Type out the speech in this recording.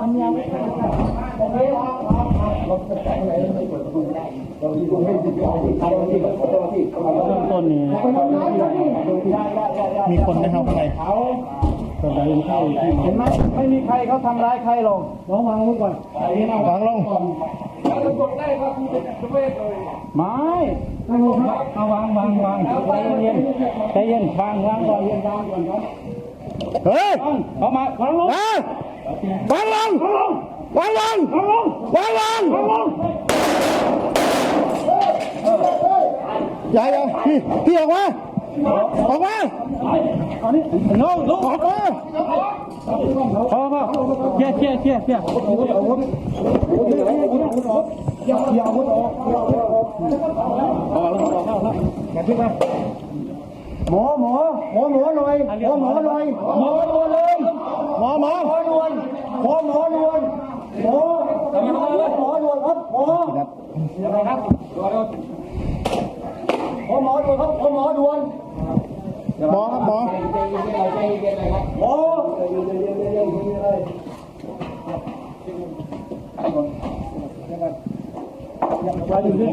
มันยังไม่ได้ผมไราจะแต่งอะไรไม่กดดูได้เราดูให้าที่ที่เราที่เขาเริ่มต้นนี่มีคนนะครับข้างในคนใดเข้าเห็นไหมไม่มีใครเขาทำร้ายใครหรอกน้องวางลงก่อนวางลงไม่เอาวางวางวางใจเย็นใจเย็นวางวางก่อนเย็นวางก่อนครับเฮ้ยเขามาเขาลง วางลงวางลงวางลงอย่าอย่าพี่พี่ออกมาออกมาเอานี่น้องลุกออกมาพอพอเชี่ยเชี่ยเชี่ยเชี่ยหมอหมอหมอหมอหน่อยหมอหมอหน่อยหมอด่วนเลย หมอหมอ หมอด่วนหมอหมอด่วนหมอหมอหมอด่วนครับหมอ อะไรครับหมอหมอด่วนครับหมอหมอด่วนหมอครับหมอหมอไปอยู่ที่